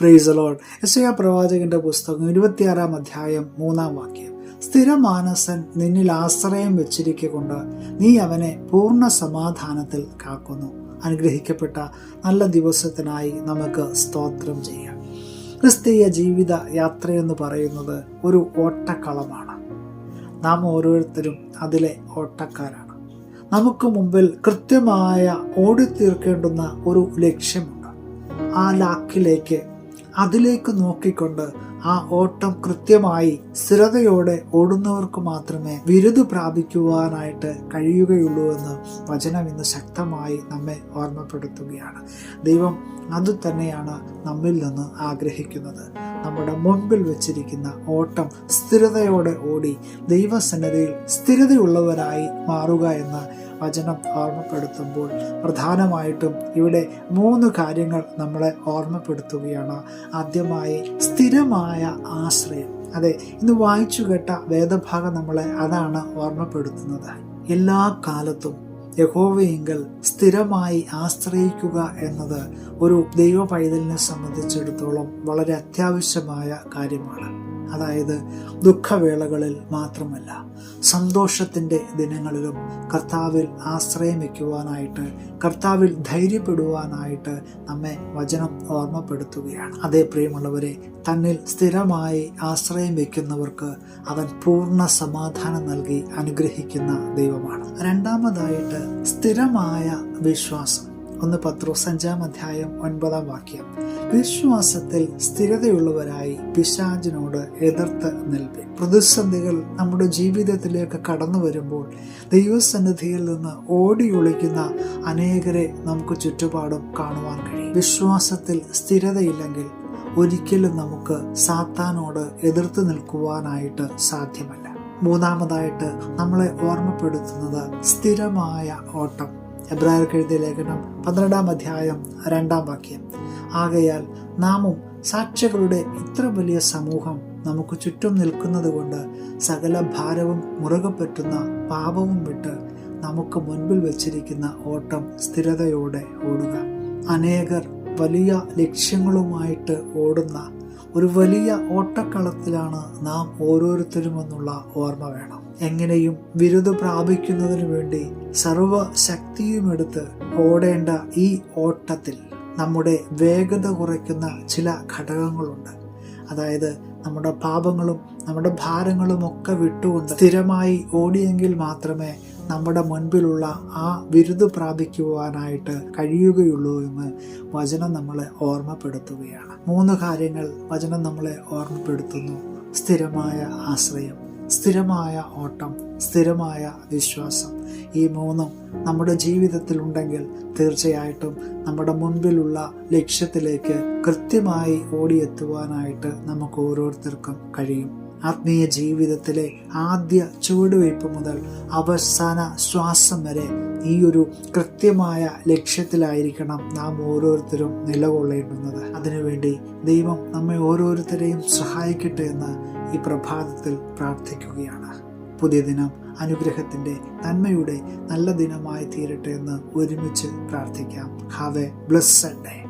പ്രീസലോൺ യശയ പ്രവാചകന്റെ പുസ്തകം ഇരുപത്തിയാറാം അധ്യായം മൂന്നാം വാക്യം. സ്ഥിരമാനസൻ നിന്നിൽ ആശ്രയം വെച്ചിരിക്കൊണ്ട് നീ അവനെ പൂർണ സമാധാനത്തിൽ കാക്കുന്നു. അനുഗ്രഹിക്കപ്പെട്ട നല്ല ദിവസത്തിനായി നമുക്ക് സ്തോത്രം ചെയ്യാം. ക്രിസ്തീയ ജീവിത യാത്രയെന്ന് പറയുന്നത് ഒരു ഓട്ടക്കളമാണ്. നാം ഓരോരുത്തരും അതിലെ ഓട്ടക്കാരാണ്. നമുക്ക് മുമ്പിൽ കൃത്യമായ ഓടിത്തീർക്കേണ്ടുന്ന ഒരു ലക്ഷ്യമുണ്ട്. ആ ലാക്കിലേക്ക് അതിലേക്ക് നോക്കിക്കൊണ്ട് ആ ഓട്ടം കൃത്യമായി സ്ഥിരതയോടെ ഓടുന്നവർക്ക് മാത്രമേ വിരുദ് പ്രാപിക്കുവാനായിട്ട് കഴിയുകയുള്ളൂ എന്ന് വചനം ഇന്ന് ശക്തമായി നമ്മെ ഓർമ്മപ്പെടുത്തുകയാണ്. ദൈവം അതുതന്നെയാണ് നമ്മിൽ നിന്ന് ആഗ്രഹിക്കുന്നത്. നമ്മുടെ മുൻപിൽ വെച്ചിരിക്കുന്ന ഓട്ടം സ്ഥിരതയോടെ ഓടി ദൈവസന്നദ്ധയിൽ സ്ഥിരതയുള്ളവരായി മാറുക എന്ന് വചനം ഓർമ്മപ്പെടുത്തുമ്പോൾ പ്രധാനമായിട്ടും ഇവിടെ മൂന്ന് കാര്യങ്ങൾ നമ്മളെ ഓർമ്മപ്പെടുത്തുകയാണ്. ആദ്യമായി സ്ഥിരമായ ആശ്രയം. അതെ ഇന്ന് വായിച്ചു കേട്ട വേദഭാഗം നമ്മളെ അതാണ് ഓർമ്മപ്പെടുത്തുന്നത്. എല്ലാ കാലത്തും യഹോവയെങ്കിൽ സ്ഥിരമായി ആശ്രയിക്കുക എന്നത് ഒരു ദൈവ പൈതലിനെ സംബന്ധിച്ചിടത്തോളം വളരെ അത്യാവശ്യമായ കാര്യമാണ്. അതായത് ദുഃഖവേളകളിൽ മാത്രമല്ല സന്തോഷത്തിന്റെ ദിനങ്ങളിലും കർത്താവിൽ ആശ്രയം വയ്ക്കുവാനായിട്ട് കർത്താവിൽ ധൈര്യപ്പെടുവാനായിട്ട് നമ്മെ വചനം ഓർമ്മപ്പെടുത്തുകയാണ്. അതേ പ്രിയമുള്ളവരെ തന്നിൽ സ്ഥിരമായി ആശ്രയം വയ്ക്കുന്നവർക്ക് അവൻ പൂർണ സമാധാനം നൽകി അനുഗ്രഹിക്കുന്ന ദൈവമാണ്. രണ്ടാമതായിട്ട് സ്ഥിരമായ വിശ്വാസം. ഒന്ന് പത്രോസ് അഞ്ചാം അധ്യായം ഒൻപതാം വാക്യം. വിശ്വാസത്തിൽ സ്ഥിരതയുള്ളവരായി പിശാചിനോട് എതിർത്ത് നിൽപ്പി പ്രതിസന്ധികൾ നമ്മുടെ ജീവിതത്തിലേക്ക് കടന്നു വരുമ്പോൾ ദൈവസന്നിധിയിൽ നിന്ന് ഓടി ഓടിയൊളിക്കുന്ന അനേകരെ നമുക്ക് ചുറ്റുപാടും കാണുവാൻ കഴിയും. വിശ്വാസത്തിൽ സ്ഥിരതയില്ലെങ്കിൽ ഒരിക്കലും നമുക്ക് സാത്താനോട് എതിർത്ത് നിൽക്കുവാനായിട്ട് സാധ്യമല്ല. മൂന്നാമതായിട്ട് നമ്മളെ ഓർമ്മപ്പെടുത്തുന്നത് സ്ഥിരമായ ഓട്ടം. എബ്രായർക്ക് എഴുതിയ ലേഖനം പന്ത്രണ്ടാം അധ്യായം രണ്ടാം വാക്യം. ആകയാൽ നാമും സാക്ഷികളുടെ ഇത്ര വലിയ സമൂഹം നമുക്ക് ചുറ്റും നിൽക്കുന്നത് കൊണ്ട് സകല ഭാരവും മുറുകെ പറ്റുന്ന പാപവും വിട്ട് നമുക്ക് മുൻപിൽ വച്ചിരിക്കുന്ന ഓട്ടം സ്ഥിരതയോടെ ഓടുക. അനേകർ വലിയ ലക്ഷ്യങ്ങളുമായിട്ട് ഓടുന്ന ഒരു വലിയ ഓട്ടക്കളത്തിലാണ് നാം ഓരോരുത്തരും എന്നുള്ള ഓർമ്മ വേണം. എങ്ങനെയും വിരുദ് പ്രാപിക്കുന്നതിന് വേണ്ടി സർവശക്തിയുമെടുത്ത് ഓടേണ്ട ഈ ഓട്ടത്തിൽ നമ്മുടെ വേഗത കുറയ്ക്കുന്ന ചില ഘടകങ്ങളുണ്ട്. അതായത് നമ്മുടെ പാപങ്ങളും നമ്മുടെ ഭാരങ്ങളും ഒക്കെ വിട്ടുകൊണ്ട് സ്ഥിരമായി ഓടിയെങ്കിൽ മാത്രമേ നമ്മുടെ മുൻപിലുള്ള ആ ബിരുദ് പ്രാപിക്കുവാനായിട്ട് കഴിയുകയുള്ളൂ എന്ന് വചനം നമ്മളെ ഓർമ്മപ്പെടുത്തുകയാണ്. മൂന്ന് കാര്യങ്ങൾ വചനം നമ്മളെ ഓർമ്മപ്പെടുത്തുന്നു. സ്ഥിരമായ ആശ്രയം സ്ഥിരമായ ഓട്ടം സ്ഥിരമായ വിശ്വാസം. ഈ മൂന്നും നമ്മുടെ ജീവിതത്തിൽ ഉണ്ടെങ്കിൽ തീർച്ചയായിട്ടും നമ്മുടെ മുൻപിലുള്ള ലക്ഷ്യത്തിലേക്ക് കൃത്യമായി ഓടിയെത്തുവാനായിട്ട് നമുക്ക് ഓരോരുത്തർക്കും കഴിയും. ആത്മീയ ജീവിതത്തിലെ ആദ്യ ചുവടുവയ്പ് മുതൽ അവസാന ശ്വാസം വരെ ഈ ഒരു കൃത്യമായ ലക്ഷ്യത്തിലായിരിക്കണം നാം ഓരോരുത്തരും നിലകൊള്ളേണ്ടുന്നത്. അതിനുവേണ്ടി ദൈവം നമ്മെ ഓരോരുത്തരെയും സഹായിക്കട്ടെ എന്ന് ഈ പ്രഭാതത്തിൽ പ്രാർത്ഥിക്കുകയാണ്. പുതിയ ദിനം അനുഗ്രഹത്തിന്റെ നന്മയുടെ നല്ല ദിനമായി തീരട്ടെ എന്ന് ഒരുമിച്ച് പ്രാർത്ഥിക്കാം. Have A blessed day